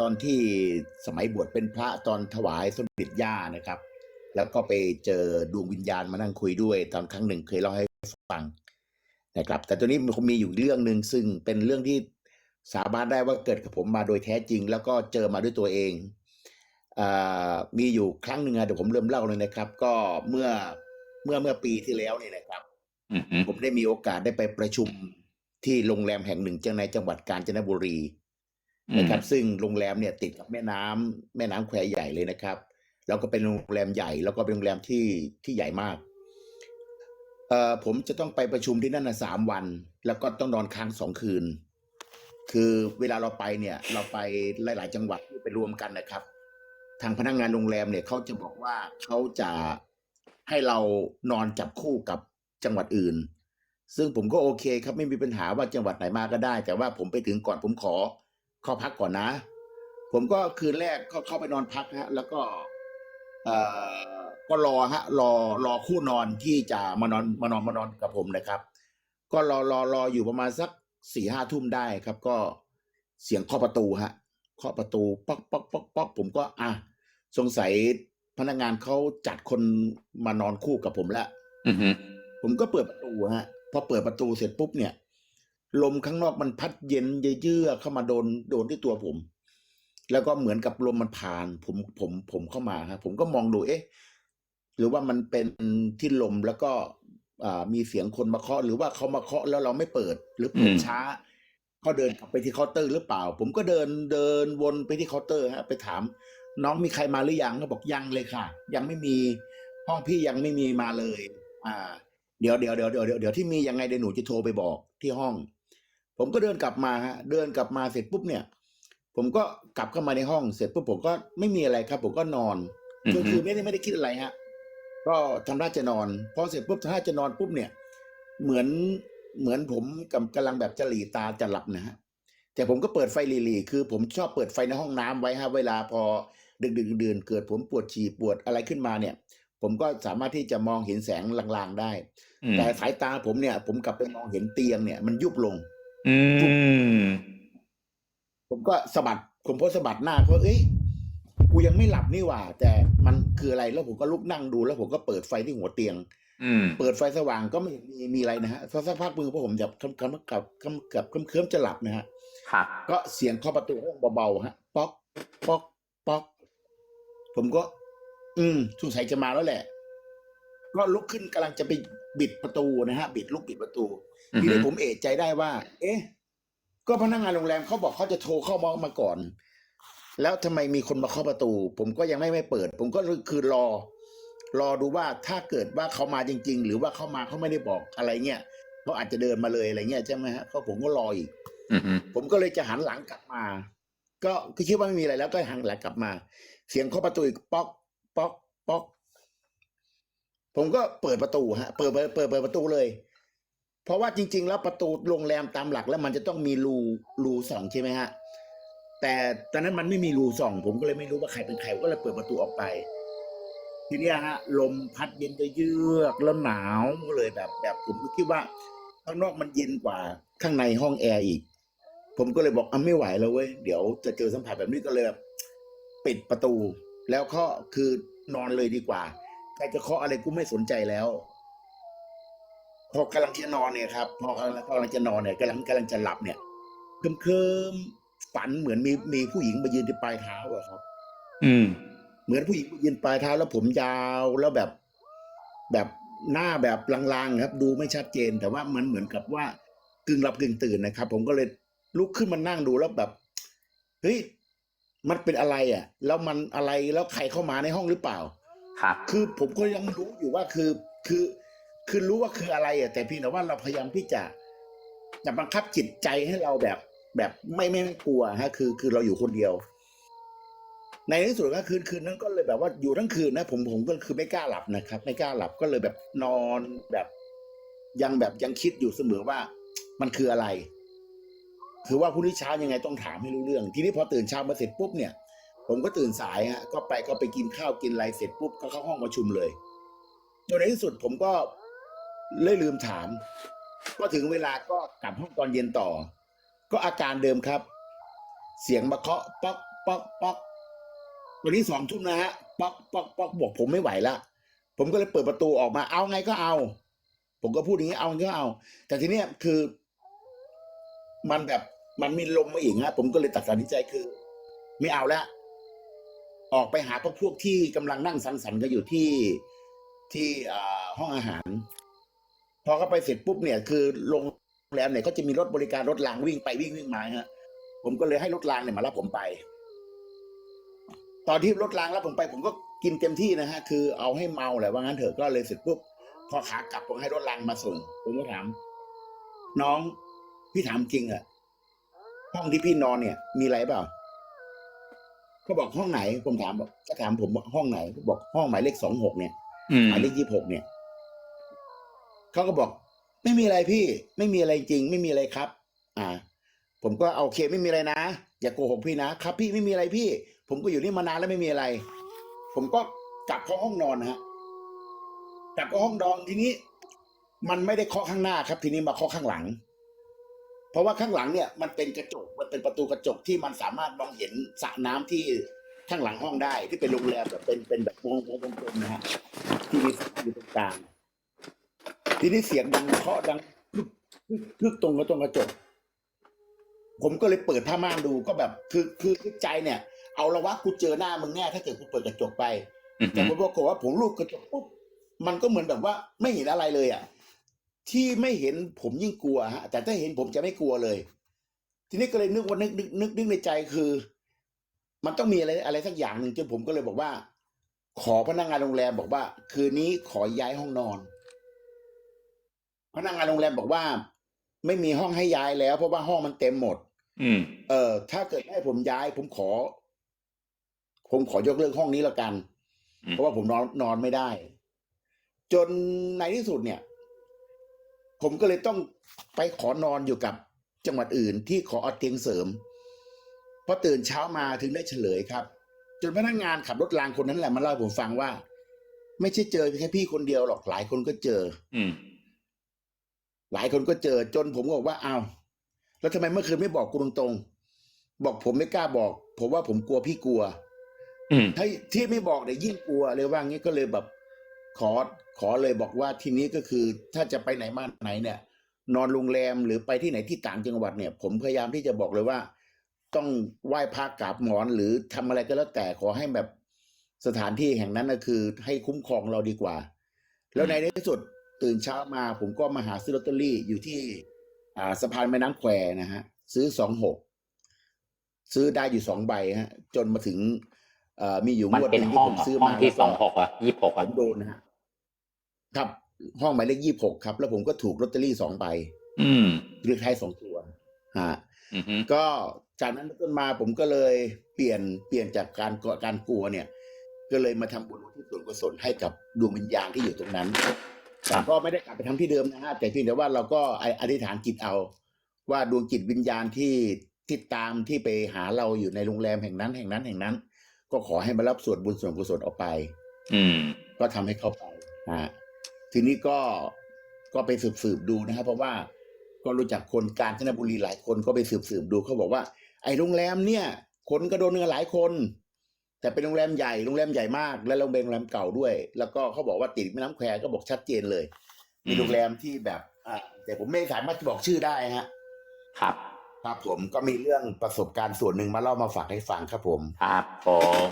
ตอนที่สมัยบวชเป็นพระตอนถวายสมเด็จย่านะครับ แล้วก็ไปเจอดวงวิญญาณมานั่งคุยด้วย ตอนครั้งหนึ่งเคยเล่าให้ฟังนะครับ แต่ตัวนี้มันคงมีอยู่เรื่องหนึ่งซึ่งเป็นเรื่องที่สาบานได้ว่าเกิดกับผมมาโดยแท้จริง แล้วก็เจอมาด้วยตัวเองอามีอยู่ครั้งหนึ่งอะเดี๋ยวผมเริ่มเล่าเลยนะครับ ก็เมื่อเมื่อเมื่อปีที่แล้วเนี่ยนะครับอือฮึผมได้มีโอกาสได้ไปประชุมที่โรงแรมแห่งหนึ่งจังในจังหวัดกาญจนบุรีอืม นะครับ ซึ่งโรงแรมเนี่ยติดกับแม่น้ำแม่น้ำแควใหญ่เลยนะครับ แล้วก็เป็นโรงแรมใหญ่ แล้วก็เป็นโรงแรมที่ที่ใหญ่มากเอ่อผมจะต้องไปประชุมที่นั่นนะสามวัน แล้วก็ต้องนอนค้างสองคืน คือเวลาเราไปเนี่ย เราไปหลาย ๆ จังหวัดที่ไปรวมกันนะครับ ทางพนักงานโรงแรมเนี่ยเขาจะบอกว่าเขาจะให้เรานอนจับคู่กับจังหวัดอื่น ซึ่งผมก็โอเคครับไม่มีปัญหาว่าจังหวัดไหนมาก็ได้ แต่ว่าผมไปถึงก่อนผมขอ เข้าพักก่อนนะ ผมก็คืนแรกก็เข้าไปนอนพักฮะ แล้วก็เอ่อก็รอฮะ รอรอคู่นอนที่จะมานอนมานอนมานอนกับผมนะครับ ก็รอรอรออยู่ประมาณสักสี่ห้าทุ่มได้ครับ ก็เสียงเคาะประตูฮะเคาะประตูป๊อกป๊อกป๊อกป๊อกผมก็ อะสงสัยพนักงานเขาจัดคนมานอนคู่กับผมแล้วอือฮึผมก็เปิดประตูฮะพอเปิดประตูเสร็จปุ๊บเนี่ย ลมข้างนอกมันพัดเย็นเยือกๆเข้ามาโดนโดนที่ตัวผม แล้วก็เหมือนกับลมมันผ่าน ผมผมผมเข้ามาฮะผมก็มองดูเอ๊ะ หรือว่ามันเป็นที่ลมแล้วก็อ่ามีเสียงคนมาเคาะ หรือว่าเขามาเคาะแล้วเราไม่เปิดหรือเปิดช้าเขาเดินกลับไปที่เคาน์เตอร์หรือเปล่า ผมก็เดินเดินวนไปที่เคาน์เตอร์ฮะไปถาม น้องมีใครมาหรือยังเขาบอกยังเลยค่ะ ยังไม่มีห้องพี่ยังไม่มีมาเลย อ่า เดี๋ยวเดี๋ยวเดี๋ยวเดี๋ยวเดี๋ยวเดี๋ยวที่มียังไงเดี๋ยวหนูจะโทรไปบอกที่ห้อง ผมก็เดินกลับมาฮะเดินกลับมาเสร็จปุ๊บเนี่ย ผมก็กลับเข้ามาในห้องเสร็จปุ๊บผมก็ไม่มีอะไรครับ ผมก็นอนอือคือฮึคือไม่ได้ไม่ได้คิดอะไรฮะ ก็ทำท่าจะนอนพอเสร็จปุ๊บทำท่าจะนอนปุ๊บเนี่ย เหมือนเหมือนผมกำกำลังแบบจะหลีตาจะหลับนะฮะแต่ผมก็เปิดไฟหลีๆคือ ผมชอบเปิดไฟในห้องน้ำไว้ฮะเวลาพอดึกดึกดื่นๆเกิดผมปวดฉี่ปวดอะไรขึ้นมาเนี่ย ผมก็สามารถที่จะมองเห็นแสงลางๆได้อืมแต่สายตาผมเนี่ย ผมกลับไปมองเห็นเตียงเนี่ย มันยุบลง อืม ผมก็สะบัด ผมก็สะบัดหน้าเขาเอ้ยกูยังไม่หลับนี่หว่า แต่มันคืออะไรแล้วผมก็ลุกนั่งดู แล้วผมก็เปิดไฟที่หัวเตียง อืม เปิดไฟสว่างก็ไม่เห็นมีมีอะไรนะฮะสักสักพักมือพวกผมจะคำคำกับคำกับเคลิ้มๆจะหลับนะฮะครับก็เสียงเคาะประตูห้องเบาๆฮะ ป๊อก ป๊อก ป๊อก ผมก็ อืมสงสัยจะมาแล้วแหละ ก็ลุกขึ้นกำลังจะไปบิดประตูนะฮะบิดลุกบิดประตูอือทีฮึนี้ผมเอะใจได้ว่า เอ๊ะ ก็พนักงานโรงแรมเขาบอกเขาจะโทรเข้ามามาก่อน แล้วทำไมมีคนมาเคาะประตู ผมก็ยังไม่ไม่เปิด ผมก็คือรอ รอดูว่าถ้าเกิดว่าเขามาจริง ๆ หรือว่าเขามาเขาไม่ได้บอกอะไรเงี้ยเขาอาจจะเดินมาเลยอะไรเงี้ยใช่ไหมฮะเขาผมก็รออีกอือฮึผมก็เลยจะหันหลังกลับมา ก็คือคิดว่าไม่มีอะไรแล้วก็หันหลังกลับมา เสียงเคาะประตูอีกป๊อกป๊อกป๊อก ผมก็เปิดประตูฮะเปิดเปิดเปิดเปิดประตูเลย เพราะว่าจริง ๆ แล้วประตูโรงแรมตามหลักแล้วมันจะต้องมีรูรูสองใช่ไหมฮะแต่ตอนนั้นมันไม่มีรูสองผมก็เลยไม่รู้ว่าใครเป็นใครก็เลยเปิดประตูออกไป ทีนี้ฮะลมพัดเย็นจะเยือกแล้วหนาวก็เลยแบบ แบบผมก็คิดว่าข้างนอกมันเย็นกว่าข้างในห้องแอร์อีก ผมก็เลยบอกอะไม่ไหวแล้วเว้ยเดี๋ยวจะเจอสัมผัสแบบนี้ก็เลยแบบปิดประตู แล้วก็คือนอนเลยดีกว่า ใครจะเคาะอะไรกูไม่สนใจแล้ว พอกำลังจะนอนเนี่ยครับ พอกำลังพอกำลังจะนอนเนี่ยกำลังกำลังจะหลับเนี่ยเคลิมเคลิมๆฝันเหมือนมีมีผู้หญิงมายืนที่ปลายเท้าอะครับ อืม เหมือนผู้หญิงยืนปลายเท้าแล้วผมยาวแล้วแบบแบบหน้าแบบลางๆครับ ดูไม่ชัดเจน แต่ว่ามันเหมือนกับว่ากึ่งหลับกึ่งตื่นนะครับ ผมก็เลยลุกขึ้นมานั่งดูแล้วแบบเฮ้ยมันเป็นอะไรอะ แล้วมันอะไรแล้วใครเข้ามาในห้องหรือเปล่า ครับคือผมก็ยังรู้อยู่ว่าคือคือคือรู้ว่าคืออะไรอะแต่เพียงแต่ว่าเราพยายามที่จะจะบังคับจิตใจให้เราแบบแบบไม่ไม่กลัวฮะ คือคือเราอยู่คนเดียว ในที่สุดก็คืนคืนนั้นก็เลยแบบว่าอยู่ทั้งคืนนะ ผมผมก็คือไม่กล้าหลับนะครับ ไม่กล้าหลับก็เลยแบบนอนแบบ ยังแบบยังคิดอยู่เสมอว่า มันคืออะไร คือว่าพรุ่งนี้เช้ายังไงต้องถามให้รู้เรื่อง ทีนี้พอตื่นเช้ามาเสร็จปุ๊บเนี่ย ผมก็ตื่นสายฮะก็ไปก็ไปกินข้าวกินอะไรเสร็จปุ๊บก็เข้าห้องประชุมเลยจนในที่สุดผมก็เลยลืมถาม ก็ถึงเวลาก็กลับห้องตอนเย็นต่อ ก็อาการเดิมครับ เสียงมาเคาะป๊อกป๊อกป๊อกวันนี้สองทุ่มนะฮะป๊อกป๊อกป๊อกบอกผมไม่ไหวละผมก็เลยเปิดประตูออกมา เอาไงก็เอา ผมก็พูดอย่างนี้เอาไงก็เอา แต่ทีเนี้ยคือ มันแบบมันมีลมมาอีกฮะผมก็เลยตัดสินใจคือ ไม่เอาและ ออกไปหาพวกพวกที่กำลังนั่งสังสรรค์กันอยู่ที่ที่อ่าห้องอาหาร พอเข้าไปเสร็จปุ๊บเนี่ยคือโรงแรมเนี่ยก็จะมีรถบริการรถรางวิ่งไปวิ่งวิ่งมาฮะผมก็เลยให้รถรางเนี่ยมารับผมไป ตอนที่รถรางรับผมไป ผมก็กินเต็มที่นะฮะคือเอาให้เมาแหละว่างั้นเถอะก็เลยเสร็จปุ๊บพอขากลับผมให้รถรางมาส่งผมก็ถาม น้องพี่ถามจริงอะห้องที่พี่นอนเนี่ย มีอะไรเปล่า เขาบอกห้องไหนผมถามบอกก็ถามผมว่าห้องไหนเขาบอกห้องหมายเลขสองหกเนี่ยอืมหมายเลขยี่หกเนี่ยเขาก็บอก ไม่มีอะไรพี่ ไม่มีอะไรจริง ไม่มีอะไรครับ อ่า ผมก็เอาโอเคไม่มีอะไรนะอย่าโกหกพี่นะครับ พี่ไม่มีอะไรพี่ ผมก็อยู่นี่มานานแล้วไม่มีอะไร ผมก็กลับเข้าห้องนอนนะฮะกลับเข้าห้องนอนทีนี้ มันไม่ได้เคาะข้างหน้าครับ ทีนี้มาเคาะข้างหลังเพ ราะว่าข้างหลังเนี่ยมันเป็นกระจกมันเป็นประตูกระจกที่มันสามารถมองเห็นสระน้ำที่ข้างหลังห้องได้ที่เป็นโรงแรมแบบเป็นเป็นแบบวงวงกลมๆนะฮะที่มีอยู่ตรงกลางทีนี้เสียงดังเคาะดังลึกตรงกับตรงกระจก ผมก็เลยเปิดผ้าม่านดูก็แบบคือคือคือใจเนี่ย เอาละวะกูเจอหน้ามึงแน่ถ้าเกิดกูเปิดกระจกไปแต่พอปรากว่าผมลูกกระจกปุ๊บมันก็เหมือนแบบว่าไม่เห็นอะไรเลยอะ ที่ไม่เห็นผมยิ่งกลัวฮะแต่ถ้าเห็นผมจะไม่กลัวเลย ทีนี้ก็เลยนึกว่านึกนึกนึกนึกในใจคือ มันต้องมีอะไรอะไรสักอย่างหนึ่งจนผมก็เลยบอกว่า ขอพนักงานโรงแรมบอกว่า คืนนี้ขอย้ายห้องนอน พนักงานโรงแรมบอกว่า ไม่มีห้องให้ย้ายแล้ว เพราะว่าห้องมันเต็มหมด อืม เออถ้าเกิดให้ผมย้าย ผมขอ ผมขอยกเลิกห้องนี้แล้วกันอืมเพราะว่าผมนอนนอนไม่ได้ จนในที่สุดเนี่ย ผมก็เลยต้องไปขอนอนอยู่กับจังหวัดอื่นที่ขอเอาเตียงเสริมพอตื่นเช้ามาถึงได้เฉลยครับ จนพนักงานขับรถรางคนนั้นแหละมาเล่าให้ผมฟังว่า ไม่ใช่เจอแค่พี่คนเดียวหรอกหลายคนก็เจอ อืมหลายคนก็เจอจนผมก็บอกว่าอ้าวแล้วทำไมเมื่อคืนไม่บอกกูตรงๆบอกผมไม่กล้าบอก ผมว่าผมกลัวพี่กลัวอืมถ้าที่ไม่บอกเนี่ยยิ่งกลัวเลยว่างี้ก็เลยแบบ ขอขอเลยบอกว่าทีนี้ก็คือถ้าจะไปไหนมาไหนเนี่ย นอนโรงแรมหรือไปที่ไหนที่ต่างจังหวัดเนี่ย ผมพยายามที่จะบอกเลยว่า ต้องไหว้พระกราบหมอนหรือทำอะไรก็แล้วแต่ขอให้แบบสถานที่แห่งนั้นก็คือ ให้คุ้มครองเราดีกว่า แล้วในที่สุดตื่นเช้ามาผมก็มาหาซื้อลอตเตอรี่อยู่ที่ อ่าสะพานแม่น้ำแควนะฮะ ซื้อสองหกซื้อได้อยู่สองใบฮะ จนมาถึง เอ่อมีอยู่งมันวดหเป็นนึ่งห้ที่องผมอะซื้อห้องมาที่แล้วสองหกอะยี่หกผอะมโดนนะฮะ ครับห้องหมายเลขยี่หกครับ แล้วผมก็ถูกลอตเตอรี่สองใบอืมเรียกท้ายสองตัวฮะอืมฮึก็จากนั้นเป็นต้นมาผมก็เลยเปลี่ยนเปลี่ยนจากการกลัวการกลัวเนี่ย ก็เลยมาทำบุญอุที่ส่วนกุศลให้กับดวงวิญญาณที่อยู่ตรงนั้นแต่ก็ไม่ได้กลับไปทำที่เดิมนะฮะแต่เพียงแต่ว่าเราก็อธิษฐานจิตเอา ว่าดวงจิตวิญญาณที่ที่ตามที่ไปหาเราอยู่ในโรงแรมแห่งนั้นแห่งนั้นแห่งนั้น ก็ขอให้มารับส่วนบุญส่วนกุศลออกไป อืม ก็ทำให้เข้าไปนะฮะ ทีนี้ก็ก็ไปสืบสืบดูนะครับ เพราะว่าก็รู้จักคนกาญจนบุรีหลายคนก็ไปสืบสืบดูเขาบอกว่า ไอ้โรงแรมเนี่ย คนก็โดนกันหลายคน แต่เป็นโรงแรมใหญ่โรงแรมใหญ่มาก และโรงแรมโรงแรมเก่าด้วย แล้วก็เขาบอกว่าติดแม่น้ำแควก็บอกชัดเจนเลย มีโรงแรมที่แบบอ่าแต่ผมไม่สามารถจะบอกชื่อได้ฮะ ครับครับผมก็มีเรื่องประสบการณ์ส่วนหนึ่งมาเล่ามาฝากให้ฟังครับผม ครับผม